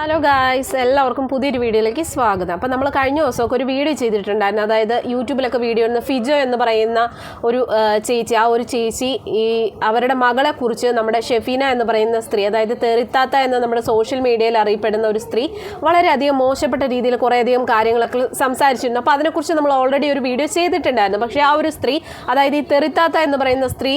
Hello guys എല്ലാവർക്കും പുതിയൊരു വീഡിയോയിലേക്ക് സ്വാഗതം. അപ്പോൾ നമ്മൾ കഴിഞ്ഞ ദിവസമൊക്കെ ഒരു വീഡിയോ ചെയ്തിട്ടുണ്ടായിരുന്നു. അതായത് യൂട്യൂബിലൊക്കെ വീഡിയോ ഇടുന്ന ഫിജോ എന്ന് പറയുന്ന ഒരു ചേച്ചി ആ ഒരു ചേച്ചി ഈ അവരുടെ മകളെ കുറിച്ച് നമ്മുടെ ഷെഫീന എന്ന് പറയുന്ന സ്ത്രീ അതായത് തെറിത്താത്ത എന്ന് നമ്മുടെ സോഷ്യൽ മീഡിയയിൽ അറിയപ്പെടുന്ന ഒരു സ്ത്രീ വളരെയധികം മോശപ്പെട്ട രീതിയിൽ കുറേയധികം കാര്യങ്ങളൊക്കെ സംസാരിച്ചിരുന്നു. അപ്പോൾ അതിനെക്കുറിച്ച് നമ്മൾ ഓൾറെഡി ഒരു വീഡിയോ ചെയ്തിട്ടുണ്ടായിരുന്നു. പക്ഷേ ആ ഒരു സ്ത്രീ അതായത് ഈ തെറിത്താത്ത എന്ന് പറയുന്ന സ്ത്രീ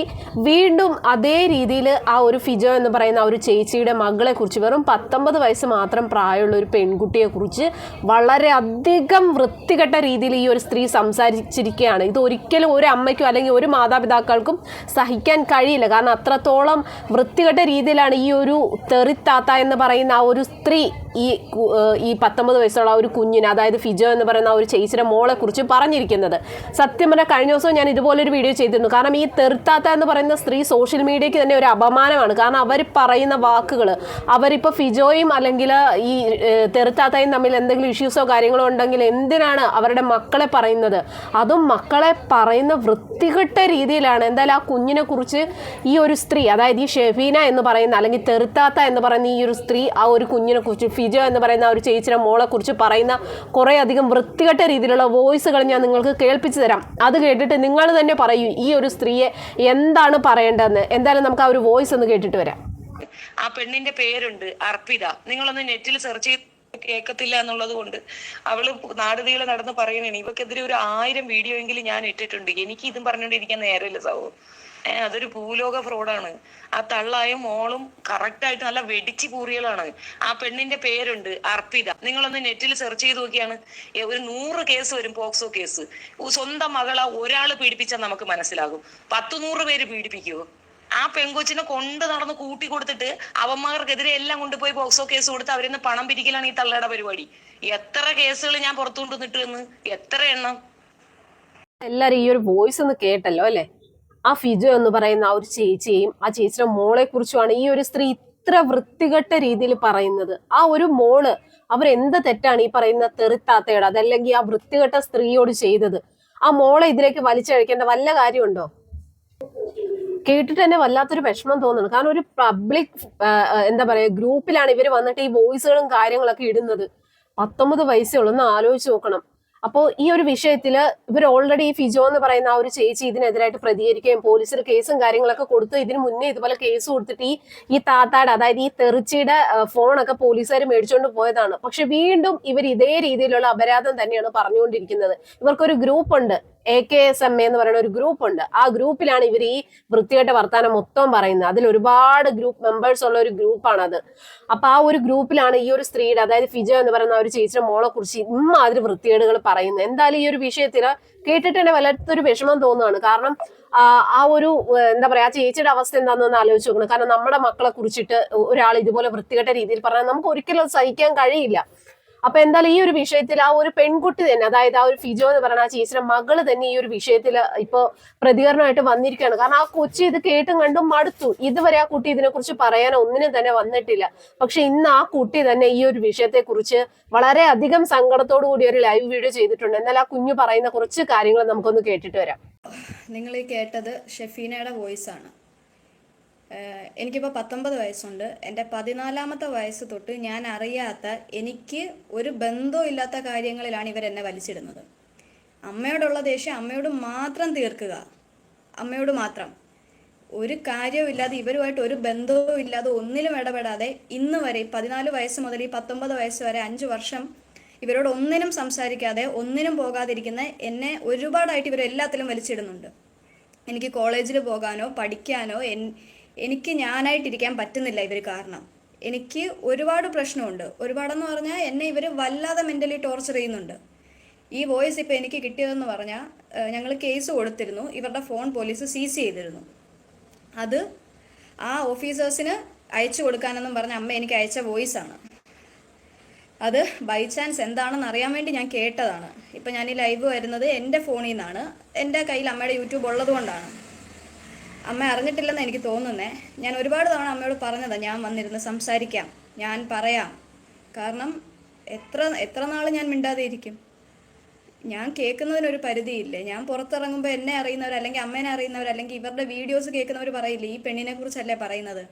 വീണ്ടും അതേ രീതിയിൽ ആ ഒരു ഫിജോ എന്ന് പറയുന്ന ആ ഒരു ചേച്ചിയുടെ മകളെക്കുറിച്ച് വെറും പത്തൊമ്പത് വയസ്സ് മാത്രം പ്രായമുള്ള ഒരു പെൺകുട്ടിയെക്കുറിച്ച് വളരെ അധികം വൃത്തികെട്ട രീതിയിൽ ഈ ഒരു സ്ത്രീ സംസാരിച്ചിരിക്കുകയാണ്. ഇത് ഒരിക്കലും ഒരു അമ്മയ്ക്കും അല്ലെങ്കിൽ ഒരു മാതാപിതാക്കൾക്കും സഹിക്കാൻ കഴിയില്ല. കാരണം അത്രത്തോളം വൃത്തികെട്ട രീതിയിലാണ് ഈ ഒരു തെറിത്താത്ത എന്ന് പറയുന്ന ആ ഒരു സ്ത്രീ ഈ ഈ പത്തൊമ്പത് വയസ്സുള്ള ഒരു കുഞ്ഞിന് അതായത് ഫിജോ എന്ന് പറയുന്ന ഒരു ചേച്ചിയുടെ മോളെ കുറിച്ച് പറഞ്ഞിരിക്കുന്നത്. സത്യം പറഞ്ഞാൽ കഴിഞ്ഞ ദിവസം ഞാൻ ഇതുപോലൊരു വീഡിയോ ചെയ്തിരുന്നു. കാരണം ഈ തെറുത്താത്ത എന്ന് പറയുന്ന സ്ത്രീ സോഷ്യൽ മീഡിയയ്ക്ക് തന്നെ ഒരു അപമാനമാണ്. കാരണം അവർ പറയുന്ന വാക്കുകൾ അവരിപ്പോൾ ഫിജോയും അല്ലെങ്കിൽ ഈ തെറുത്താത്തയും തമ്മിൽ എന്തെങ്കിലും ഇഷ്യൂസോ കാര്യങ്ങളോ ഉണ്ടെങ്കിൽ എന്തിനാണ് അവരുടെ മക്കളെ പറയുന്നത്? അതും മക്കളെ പറയുന്ന വൃത്തികെട്ട രീതിയിലാണ്. എന്തായാലും ആ കുഞ്ഞിനെ കുറിച്ച് ഈ ഒരു സ്ത്രീ അതായത് ഈ ഷെഫീന എന്ന് പറയുന്ന അല്ലെങ്കിൽ തെറുത്താത്ത എന്ന് പറയുന്ന ഈ ഒരു സ്ത്രീ ആ ഒരു കുഞ്ഞിനെ കുറിച്ച് ഫിജോ എന്ന് പറയുന്ന ആ ഒരു ചേച്ചിയുടെ മോളെ കുറിച്ച് പറയുന്ന കുറേ അധികം വൃത്തികെട്ട രീതിയിലുള്ള വോയിസുകൾ ഞാൻ നിങ്ങൾക്ക് കേൾപ്പിച്ചു തരാം. അത് കേട്ടിട്ട് നിങ്ങൾ തന്നെ പറയൂ ഈ ഒരു സ്ത്രീയെ എന്താണ് പറയേണ്ടതെന്ന്. എന്തായാലും നമുക്ക് ആ ഒരു വോയിസ് ഒന്ന് കേട്ടിട്ട് വരാം. ആ പെണ്ണിന്റെ പേരുണ്ട് അർപ്പിത. നിങ്ങളൊന്ന് നെറ്റിൽ സെർച്ച് ചെയ്ത് കേൾക്കത്തില്ല എന്നുള്ളത് കൊണ്ട് അവൾ നാടുതീളെ നടന്ന് പറയണേ ഇവക്കെതിരെ ഒരു ആയിരം വീഡിയോ എങ്കിലും ഞാൻ ഇട്ടിട്ടുണ്ട്. എനിക്ക് ഇതും പറഞ്ഞുകൊണ്ടിരിക്കാൻ നേരമില്ല സൗ ഏഹ് അതൊരു ഭൂലോക ഫ്രോഡാണ്. ആ തള്ളായും മോളും കറക്റ്റ് ആയിട്ട് നല്ല വെടിച്ച് കൂറിയലാണ് ആ പെണ്ണിന്റെ പേരുണ്ട് അർപ്പിത. നിങ്ങളൊന്ന് നെറ്റിൽ സെർച്ച് ചെയ്ത് നോക്കിയാണ്. ഒരു നൂറ് കേസ് വരും പോക്സോ കേസ് സ്വന്തം മകളെ ഒരാൾ പീഡിപ്പിച്ചാൽ നമുക്ക് മനസ്സിലാകും. പത്തു നൂറ് പേര് പീഡിപ്പിക്കുവോ? ആ പെങ്കൊച്ചിനെ കൊണ്ട് നടന്ന് കൂട്ടി കൊടുത്തിട്ട് അവന്മാർക്കെതിരെ എല്ലാം കൊണ്ടുപോയി ബോക്സോ കേസ് കൊടുത്ത് അവരിന്ന് പണം പിരിക്കലാണ് ഈ തള്ളയുടെ പരിപാടി. എത്ര കേസുകൾ ഞാൻ പുറത്തു കൊണ്ടുവന്നിട്ട് എന്ന്? എത്ര എണ്ണം? എല്ലാരും ഈ ഒരു വോയിസ് ഒന്ന് കേട്ടല്ലോ അല്ലെ? ആ ഫിജോ എന്ന് പറയുന്ന ആ ഒരു ചേച്ചിയെയും ആ ചേച്ചിയുടെ മോളെ കുറിച്ചുമാണ് ഈ ഒരു സ്ത്രീ ഇത്ര വൃത്തികെട്ട രീതിയിൽ പറയുന്നത്. ആ ഒരു മോൾ അവരെന്ത് തെറ്റാണ് ഈ പറയുന്ന തെറിത്താത്തയോട് അതല്ലെങ്കിൽ ആ വൃത്തികെട്ട സ്ത്രീയോട് ചെയ്തത്? ആ മോളെ ഇതിലേക്ക് വലിച്ചഴിക്കേണ്ട വല്ല കാര്യമുണ്ടോ? കേട്ടിട്ട് തന്നെ വല്ലാത്തൊരു വിഷമം തോന്നുന്നു. കാരണം ഒരു പബ്ലിക് എന്താ പറയാ ഗ്രൂപ്പിലാണ് ഇവർ വന്നിട്ട് ഈ വോയിസുകളും കാര്യങ്ങളൊക്കെ ഇടുന്നത്. പത്തൊമ്പത് വയസ്സേ ഉള്ളൂ. ഒന്ന് ആലോചിച്ച് നോക്കണം. അപ്പോൾ ഈ ഒരു വിഷയത്തിൽ ഇവർ ഓൾറെഡി ഈ ഫിജോ എന്ന് പറയുന്ന ആ ഒരു ചേച്ചി ഇതിനെതിരായിട്ട് പ്രതികരിക്കുകയും പോലീസിൽ കേസും കാര്യങ്ങളൊക്കെ കൊടുത്ത് ഇതിന് മുന്നേ ഇതുപോലെ കേസ് കൊടുത്തിട്ട് ഈ ഈ താത്താട് അതായത് ഈ തെറിച്ചിയുടെ ഫോണൊക്കെ പോലീസുകാർ മേടിച്ചുകൊണ്ട് പോയതാണ്. പക്ഷെ വീണ്ടും ഇവർ ഇതേ രീതിയിലുള്ള അപരാധം തന്നെയാണ് പറഞ്ഞുകൊണ്ടിരിക്കുന്നത്. ഇവർക്കൊരു ഗ്രൂപ്പ് ഉണ്ട് A K S M A എന്ന് പറയുന്ന ഒരു ഗ്രൂപ്പ് ഉണ്ട്. ആ ഗ്രൂപ്പിലാണ് ഇവർ ഈ വൃത്തികെട്ട വർത്താനം മൊത്തം പറയുന്നത്. അതിൽ ഒരുപാട് ഗ്രൂപ്പ് മെമ്പേഴ്സ് ഉള്ള ഒരു ഗ്രൂപ്പാണ് അത് അപ്പൊ ആ ഒരു ഗ്രൂപ്പിലാണ് ഈ ഒരു സ്ത്രീയുടെ അതായത് ഫിജോ എന്ന് പറയുന്ന ആ ഒരു ചേച്ചിയുടെ മോളെ കുറിച്ച് ഇമ്മാതിരി വൃത്തികേടുകൾ പറയുന്നത്. എന്തായാലും ഈ ഒരു വിഷയത്തിൽ കേട്ടിട്ട് തന്നെ വല്ലാത്തൊരു വിഷമം തോന്നുകയാണ് കാരണം ആ, ഒരു എന്താ പറയാ ചേച്ചിയുടെ അവസ്ഥ എന്താണെന്ന് ആലോചിച്ച് നോക്കണം. കാരണം നമ്മുടെ മക്കളെ കുറിച്ചിട്ട് ഒരാൾ ഇതുപോലെ വൃത്തികെട്ട രീതിയിൽ പറഞ്ഞാൽ നമുക്ക് ഒരിക്കലും സഹിക്കാൻ കഴിയില്ല. അപ്പൊ എന്തായാലും ഈ ഒരു വിഷയത്തിൽ ആ ഒരു പെൺകുട്ടി തന്നെ അതായത് ആ ഒരു ഫിജോ എന്ന് പറയുന്ന ആ ചേച്ചിയുടെ മകൾ തന്നെ ഈ ഒരു വിഷയത്തിൽ ഇപ്പൊ പ്രതികരണമായിട്ട് വന്നിരിക്കുകയാണ്. കാരണം ആ കൊച്ചി ഇത് കേട്ടും കണ്ടും മടുത്തു. ഇതുവരെ ആ കുട്ടി ഇതിനെക്കുറിച്ച് പറയാൻ ഒന്നിനും തന്നെ വന്നിട്ടില്ല. പക്ഷെ ഇന്ന് ആ കുട്ടി തന്നെ ഈ ഒരു വിഷയത്തെ കുറിച്ച് വളരെ അധികം സങ്കടത്തോടു കൂടി ഒരു ലൈവ് വീഡിയോ ചെയ്തിട്ടുണ്ട്. എന്നാൽ ആ കുഞ്ഞു പറയുന്ന കുറച്ച് കാര്യങ്ങൾ നമുക്കൊന്ന് കേട്ടിട്ട് വരാം. നിങ്ങൾ ഈ കേട്ടത് ഷെഫീനയുടെ വോയിസ് ആണ്. എനിക്കിപ്പോൾ പത്തൊമ്പത് വയസ്സുണ്ട്. എന്റെ പതിനാലാമത്തെ വയസ്സ് തൊട്ട് ഞാൻ അറിയാത്ത എനിക്ക് ഒരു ബന്ധവും ഇല്ലാത്ത കാര്യങ്ങളിലാണ് ഇവരെന്നെ വലിച്ചിടുന്നത്. അമ്മയോടുള്ള ദേഷ്യം അമ്മയോട് മാത്രം തീർക്കുക. അമ്മയോട് മാത്രം. ഒരു കാര്യവും ഇല്ലാതെ ഇവരുമായിട്ട് ഒരു ബന്ധവും ഇല്ലാതെ ഒന്നിലും ഇടപെടാതെ ഇന്ന് വരെ പതിനാല് വയസ്സ് മുതൽ ഈ പത്തൊമ്പത് വയസ്സ് വരെ അഞ്ച് വർഷം ഇവരോട് ഒന്നിനും സംസാരിക്കാതെ ഒന്നിനും പോകാതിരിക്കുന്ന എന്നെ ഒരുപാടായിട്ട് ഇവർ എല്ലാത്തിലും വലിച്ചിടുന്നുണ്ട്. എനിക്ക് കോളേജിൽ പോകാനോ പഠിക്കാനോ എനിക്ക് ഞാനായിട്ടിരിക്കാൻ പറ്റുന്നില്ല ഇവർ കാരണം. എനിക്ക് ഒരുപാട് പ്രശ്നമുണ്ട്. ഒരുപാടെന്ന് പറഞ്ഞാൽ എന്നെ ഇവർ വല്ലാതെ മെന്റലി ടോർച്ചർ ചെയ്യുന്നുണ്ട്. ഈ വോയിസ് ഇപ്പോൾ എനിക്ക് കിട്ടിയതെന്ന് പറഞ്ഞാൽ ഞങ്ങൾ കേസ് കൊടുത്തിരുന്നു. ഇവരുടെ ഫോൺ പോലീസ് സീസ് ചെയ്തിരുന്നു. അത് ആ ഓഫീസേഴ്സിന് അയച്ചു കൊടുക്കാനെന്നും പറഞ്ഞ അമ്മ എനിക്ക് അയച്ച വോയിസാണ് അത് ബൈ ചാൻസ് എന്താണെന്ന് അറിയാൻ വേണ്ടി ഞാൻ കേട്ടതാണ്. ഇപ്പം ഞാൻ ഈ ലൈവ് വരുന്നത് എന്റെ ഫോണിൽ നിന്നാണ്. എന്റെ കയ്യിൽ അമ്മയുടെ യൂട്യൂബ് ഉള്ളത് കൊണ്ടാണ്. അമ്മ അറിഞ്ഞിട്ടില്ലെന്ന് എനിക്ക് തോന്നുന്നേ. ഞാൻ ഒരുപാട് തവണ അമ്മയോട് പറഞ്ഞതാണ് ഞാൻ വന്നിരുന്ന് സംസാരിക്കാം ഞാൻ പറയാം. കാരണം എത്ര എത്ര നാൾ ഞാൻ മിണ്ടാതെ ഇരിക്കും ഞാൻ കേൾക്കുന്നതിനൊരു പരിധിയില്ലേ? ഞാൻ പുറത്തിറങ്ങുമ്പോൾ എന്നെ അറിയുന്നവർ അല്ലെങ്കിൽ അമ്മേനെ അറിയുന്നവർ അല്ലെങ്കിൽ ഇവരുടെ വീഡിയോസ് കേൾക്കുന്നവർ പറയില്ലേ ഈ പെണ്ണിനെ കുറിച്ചല്ലേ പറയുന്നത്?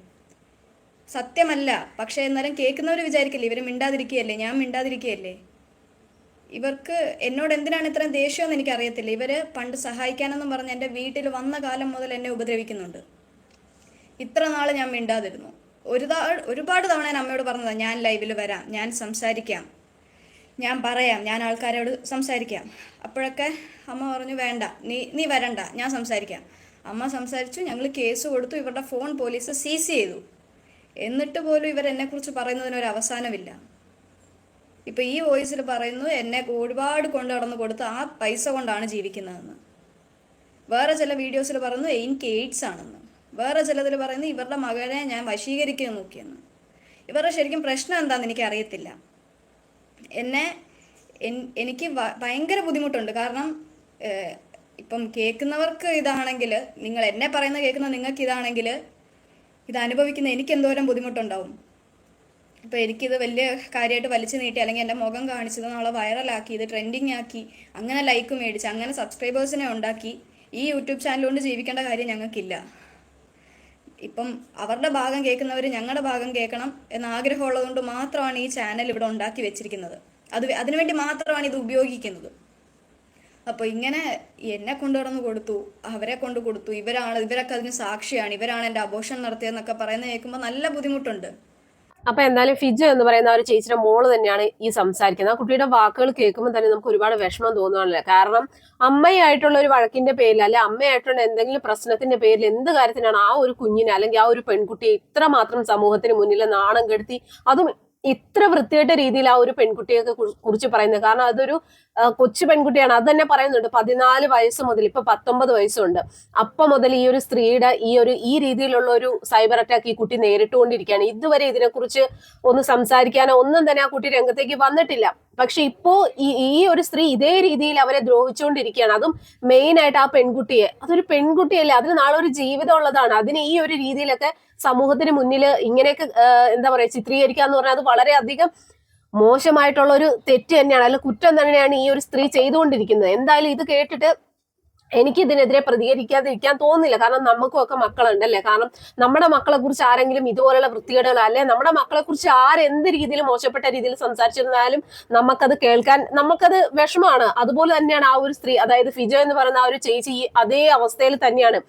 സത്യമല്ല. പക്ഷേ എന്നാലും കേൾക്കുന്നവർ വിചാരിക്കില്ലേ ഇവർ മിണ്ടാതിരിക്കുകയല്ലേ ഞാൻ മിണ്ടാതിരിക്കുകയല്ലേ? ഇവർക്ക് എന്നോട് എന്തിനാണ് ഇത്രയും ദേഷ്യമെന്ന് എനിക്കറിയത്തില്ല. ഇവർ പണ്ട് സഹായിക്കാനെന്നും പറഞ്ഞ് എന്റെ വീട്ടിൽ വന്ന കാലം മുതൽ എന്നെ ഉപദ്രവിക്കുന്നുണ്ട്. ഇത്ര നാൾ ഞാൻ മിണ്ടാതിരുന്നു. ഒരു ഒരുപാട് തവണ ഞാൻ അമ്മയോട് പറഞ്ഞതാണ് ഞാൻ ലൈവിൽ വരാം ഞാൻ സംസാരിക്കാം ഞാൻ പറയാം ഞാൻ ആൾക്കാരോട് സംസാരിക്കാം. അപ്പോഴൊക്കെ അമ്മ പറഞ്ഞു വേണ്ട നീ നീ വരണ്ട ഞാൻ സംസാരിക്കാം. അമ്മ സംസാരിച്ചു ഞങ്ങൾ കേസ് കൊടുത്തു ഇവരുടെ ഫോൺ പോലീസ് സീസ് ചെയ്തു. എന്നിട്ട് പോലും ഇവർ എന്നെക്കുറിച്ച് പറയുന്നതിന് ഒരു അവസാനമില്ല ഇപ്പൊ ഈ വോയിസിൽ പറയുന്നു എന്നെ ഒരുപാട് കൊണ്ട് നടന്ന് കൊടുത്ത് ആ പൈസ കൊണ്ടാണ് ജീവിക്കുന്നതെന്ന്. വേറെ ചില വീഡിയോസിൽ പറയുന്നു എനിക്ക് എയ്ഡ്സ് ആണെന്ന്. വേറെ ചിലതിൽ പറയുന്നു ഇവരുടെ മകളെ ഞാൻ വശീകരിക്കാൻ നോക്കിയെന്ന്. ഇവരുടെ ശരിക്കും പ്രശ്നം എന്താണെന്ന് എനിക്ക് അറിയത്തില്ല. എന്നെ എനിക്ക് ഭയങ്കര ബുദ്ധിമുട്ടുണ്ട്. കാരണം ഇപ്പം കേൾക്കുന്നവർക്ക് ഇതാണെങ്കിൽ നിങ്ങൾ എന്നെ പറയുന്ന കേൾക്കുന്ന നിങ്ങൾക്ക് ഇതാണെങ്കിൽ ഇത് അനുഭവിക്കുന്ന എനിക്ക് എന്തോരം ബുദ്ധിമുട്ടുണ്ടാവും. ഇപ്പോൾ എനിക്കിത് വലിയ കാര്യമായിട്ട് വലിച്ചു നീട്ടി അല്ലെങ്കിൽ എന്റെ മുഖം കാണിച്ചത് നാളെ വൈറലാക്കി ഇത് ട്രെൻഡിങ് ആക്കി അങ്ങനെ ലൈക്ക് മേടിച്ച് അങ്ങനെ സബ്സ്ക്രൈബേഴ്സിനെ ഉണ്ടാക്കി ഈ യൂട്യൂബ് ചാനൽ കൊണ്ട് ജീവിക്കേണ്ട കാര്യം ഞങ്ങൾക്കില്ല. ഇപ്പം അവരുടെ ഭാഗം കേൾക്കുന്നവർ ഞങ്ങളുടെ ഭാഗം കേൾക്കണം എന്ന ആഗ്രഹമുള്ളതുകൊണ്ട് മാത്രമാണ് ഈ ചാനൽ ഇവിടെ ഉണ്ടാക്കി വെച്ചിരിക്കുന്നത്. അത് അതിനുവേണ്ടി മാത്രമാണ് ഇത് ഉപയോഗിക്കുന്നത്. അപ്പോൾ ഇങ്ങനെ എന്നെ കൊണ്ടുവന്ന് കൊടുത്തു അവരെ കൊണ്ട് കൊടുത്തു ഇവരാണ് ഇവരൊക്കെ അതിന് സാക്ഷിയാണ് ഇവരാണ് എന്റെ അബോഷൻ നടത്തിയതെന്നൊക്കെ പറയുന്നത് കേൾക്കുമ്പോൾ നല്ല ബുദ്ധിമുട്ടുണ്ട്. അപ്പൊ എന്തായാലും ഫിജ് എന്ന് പറയുന്ന ഒരു ചേച്ചിയുടെ മോൾ തന്നെയാണ് ഈ സംസാരിക്കുന്നത്. ആ കുട്ടിയുടെ വാക്കുകൾ കേൾക്കുമ്പോൾ തന്നെ നമുക്ക് ഒരുപാട് വിഷമം തോന്നുകയാണല്ലോ കാരണം അമ്മയായിട്ടുള്ള ഒരു വഴക്കിന്റെ പേരിൽ അല്ലെ അമ്മയായിട്ടുള്ള എന്തെങ്കിലും പ്രശ്നത്തിന്റെ പേരിൽ എന്ത് കാര്യത്തിനാണ് ആ ഒരു കുഞ്ഞിനെ അല്ലെങ്കിൽ ആ ഒരു പെൺകുട്ടിയെ ഇത്രമാത്രം സമൂഹത്തിന് മുന്നിൽ നാണം കെടുത്തി അതും ഇത്ര വൃത്തികെട്ട രീതിയിൽ ആ ഒരു പെൺകുട്ടിയെ കുറിച്ച് പറയുന്നത്. കാരണം അതൊരു കൊച്ചു പെൺകുട്ടിയാണ്. അത് തന്നെ പറയുന്നുണ്ട്. പതിനാല് വയസ്സ് മുതൽ ഇപ്പൊ പത്തൊമ്പത് വയസ്സുണ്ട്. അപ്പൊ മുതൽ ഈ ഒരു സ്ത്രീയുടെ ഈ ഒരു ഈ രീതിയിലുള്ള ഒരു സൈബർ അറ്റാക്ക് ഈ കുട്ടി നേരിട്ടുകൊണ്ടിരിക്കുകയാണ്. ഇതുവരെ ഇതിനെക്കുറിച്ച് ഒന്ന് സംസാരിക്കാനോ ഒന്നും തന്നെ ആ കുട്ടി രംഗത്തേക്ക് വന്നിട്ടില്ല. പക്ഷെ ഇപ്പോ ഈ ഈ ഒരു സ്ത്രീ ഇതേ രീതിയിൽ അവരെ ദ്രോഹിച്ചുകൊണ്ടിരിക്കുകയാണ്. അതും മെയിൻ ആയിട്ട് ആ പെൺകുട്ടിയെ. അതൊരു പെൺകുട്ടിയല്ലേ? അതിന് നാളെ ഒരു ജീവിതം ഉള്ളതാണ്. അതിന് ഈ ഒരു രീതിയിലൊക്കെ സമൂഹത്തിന് മുന്നിൽ ഇങ്ങനെയൊക്കെ എന്താ പറയുക ചിത്രീകരിക്കുക എന്ന് പറഞ്ഞാൽ അത് വളരെയധികം മോശമായിട്ടുള്ള ഒരു തെറ്റ് തന്നെയാണ്. അല്ല കുറ്റം തന്നെയാണ് ഈ ഒരു സ്ത്രീ ചെയ്തുകൊണ്ടിരിക്കുന്നത്. എന്തായാലും ഇത് കേട്ടിട്ട് എനിക്ക് ഇതിനെതിരെ പ്രതികരിക്കാതിരിക്കാൻ തോന്നുന്നില്ല. കാരണം നമുക്കും ഒക്കെ മക്കളുണ്ടല്ലേ കാരണം നമ്മുടെ മക്കളെ കുറിച്ച് ആരെങ്കിലും ഇതുപോലെയുള്ള വൃത്തികേടുകൾ അല്ലെ നമ്മുടെ മക്കളെ കുറിച്ച് ആരെന്ത് രീതിയിൽ മോശപ്പെട്ട രീതിയിൽ സംസാരിച്ചിരുന്നാലും നമുക്കത് കേൾക്കാൻ നമുക്കത് വിഷമമാണ്. അതുപോലെ തന്നെയാണ് ആ ഒരു സ്ത്രീ അതായത് ഫിജോ എന്ന് പറയുന്ന ആ ഒരു ചേച്ചി അതേ അവസ്ഥയിൽ തന്നെയാണ്.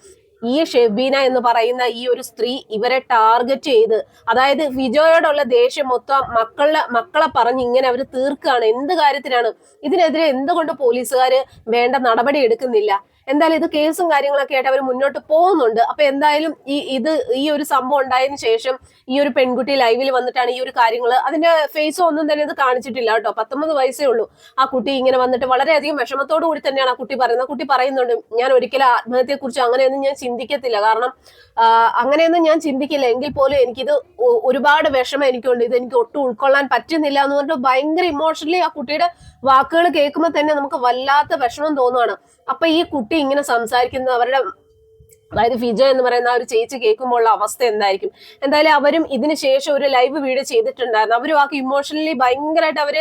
ഈ ഷെബീന എന്ന് പറയുന്ന ഈ ഒരു സ്ത്രീ ഇവരെ ടാർഗറ്റ് ചെയ്ത് അതായത് ഫിജോയോടുള്ള ദേഷ്യം മൊത്തം മക്കളെ മക്കളെ പറഞ്ഞ് ഇങ്ങനെ അവർ തീർക്കുകയാണ്. എന്ത് കാര്യത്തിനാണ്? ഇതിനെതിരെ എന്തുകൊണ്ട് പോലീസുകാർ വേണ്ട നടപടി എടുക്കുന്നില്ല? എന്തായാലും ഇത് കേസും കാര്യങ്ങളൊക്കെ ആയിട്ട് അവർ മുന്നോട്ട് പോകുന്നുണ്ട്. അപ്പൊ എന്തായാലും ഈ ഇത് ഈ ഒരു സംഭവം ഉണ്ടായതിനു ശേഷം ഈ ഒരു പെൺകുട്ടി ലൈവിൽ വന്നിട്ടാണ് ഈ ഒരു കാര്യങ്ങൾ അതിന്റെ ഫേസോ ഒന്നും തന്നെ ഇത് കാണിച്ചിട്ടില്ല കേട്ടോ. പത്തൊമ്പത് വയസ്സേ ഉള്ളൂ. ആ കുട്ടി ഇങ്ങനെ വന്നിട്ട് വളരെയധികം വിഷമത്തോടു കൂടി തന്നെയാണ് ആ കുട്ടി പറയുന്നത്. കുട്ടി പറയുന്നുണ്ട് ഞാൻ ഒരിക്കലും ആത്മഹത്യയെ കുറിച്ച് അങ്ങനെയൊന്നും ഞാൻ ചിന്തിക്കത്തില്ല. കാരണം അങ്ങനെയൊന്നും ഞാൻ ചിന്തിക്കില്ല. എങ്കിൽ പോലും എനിക്കിത് ഒരുപാട് വിഷമം എനിക്കുണ്ട്. ഇത് എനിക്ക് ഒട്ടും ഉൾക്കൊള്ളാൻ പറ്റുന്നില്ല എന്ന് പറഞ്ഞിട്ട് ഭയങ്കര ഇമോഷണലി ആ കുട്ടിയുടെ വാക്കുകൾ കേൾക്കുമ്പോൾ തന്നെ നമുക്ക് വല്ലാത്ത വിഷമം തോന്നുവാണ്. അപ്പൊ ഈ കുട്ടി ഇങ്ങനെ സംസാരിക്കുന്നത് അവരുടെ അതായത് ഫിജ എന്ന് പറയുന്ന ആ ഒരു ചേച്ചി കേൾക്കുമ്പോൾ ഉള്ള അവസ്ഥ എന്തായിരിക്കും? എന്തായാലും അവരും ഇതിന് ശേഷം ഒരു ലൈവ് വീഡിയോ ചെയ്തിട്ടുണ്ടായിരുന്നു. അവരും ആ ഇമോഷണലി ഭയങ്കരമായിട്ട് അവർ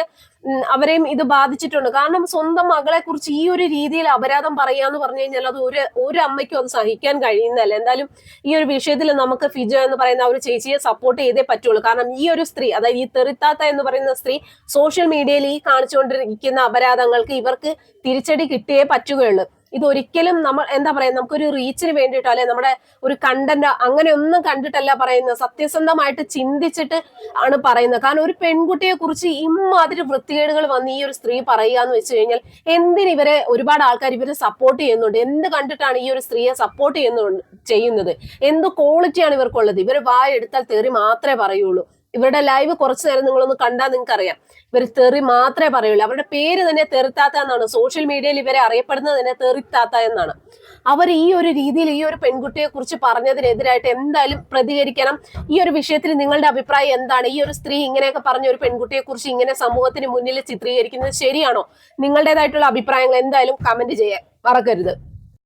അവരെയും ഇത് ബാധിച്ചിട്ടുണ്ട്. കാരണം സ്വന്തം മകളെ കുറിച്ച് ഈ ഒരു രീതിയിൽ അപരാധം പറയാന്ന് പറഞ്ഞു കഴിഞ്ഞാൽ അത് ഒരു ഒരു അമ്മയ്ക്കും അത് സഹിക്കാൻ കഴിയുന്നതല്ല. എന്തായാലും ഈ ഒരു വിഷയത്തിൽ നമുക്ക് ഫിജോ എന്ന് പറയുന്ന ഒരു ചേച്ചിയെ സപ്പോർട്ട് ചെയ്തേ പറ്റുള്ളൂ. കാരണം ഈ ഒരു സ്ത്രീ അതായത് ഈ തെറിത്താത്ത എന്ന് പറയുന്ന സ്ത്രീ സോഷ്യൽ മീഡിയയിൽ ഈ കാണിച്ചുകൊണ്ടിരിക്കുന്ന അപരാധങ്ങൾക്ക് ഇവർക്ക് തിരിച്ചടി കിട്ടിയേ പറ്റുകയുള്ളൂ. ഇതൊരിക്കലും നമ്മൾ എന്താ പറയാ നമുക്കൊരു റീച്ചിന് വേണ്ടിയിട്ടോ അല്ലെ നമ്മുടെ ഒരു കണ്ടന്റ് അങ്ങനെ ഒന്നും കണ്ടിട്ടല്ല പറയുന്നത്. സത്യസന്ധമായിട്ട് ചിന്തിച്ചിട്ട് ആണ് പറയുന്നത്. കാരണം ഒരു പെൺകുട്ടിയെ കുറിച്ച് ഇമാതിരി വൃത്തികേടുകൾ വന്ന് ഈ ഒരു സ്ത്രീ പറയുക എന്ന് വെച്ച് കഴിഞ്ഞാൽ എന്തിന് ഇവരെ ഒരുപാട് ആൾക്കാർ ഇവരെ സപ്പോർട്ട് ചെയ്യുന്നുണ്ട്? എന്ത് കണ്ടിട്ടാണ് ഈ ഒരു സ്ത്രീയെ സപ്പോർട്ട് ചെയ്യുന്നു ചെയ്യുന്നത്? എന്ത് ക്വാളിറ്റിയാണ് ഇവർക്കുള്ളത്? ഇവർ വായ എടുത്താൽ തെറി മാത്രമേ പറയുള്ളൂ. ഇവരുടെ ലൈവ് കുറച്ചു നേരം നിങ്ങളൊന്ന് കണ്ടാൽ നിങ്ങൾക്ക് അറിയാം ഇവർ തെറി മാത്രമേ പറയുള്ളൂ. അവരുടെ പേര് തന്നെ തെറിത്താത്ത എന്നാണ്. സോഷ്യൽ മീഡിയയിൽ ഇവരെ അറിയപ്പെടുന്നത് തന്നെ തെറിത്താത്ത എന്നാണ്. അവർ ഈ ഒരു രീതിയിൽ ഈ ഒരു പെൺകുട്ടിയെ കുറിച്ച് പറഞ്ഞതിനെതിരായിട്ട് എന്തായാലും പ്രതികരിക്കണം. ഈ ഒരു വിഷയത്തിൽ നിങ്ങളുടെ അഭിപ്രായം എന്താണ്? ഈ ഒരു സ്ത്രീ ഇങ്ങനെയൊക്കെ പറഞ്ഞ ഒരു പെൺകുട്ടിയെ കുറിച്ച് ഇങ്ങനെ സമൂഹത്തിന് മുന്നിൽ ചിത്രീകരിക്കുന്നത് ശരിയാണോ? നിങ്ങളുടേതായിട്ടുള്ള അഭിപ്രായങ്ങൾ എന്തായാലും കമന്റ് ചെയ്യാൻ മറക്കരുത്.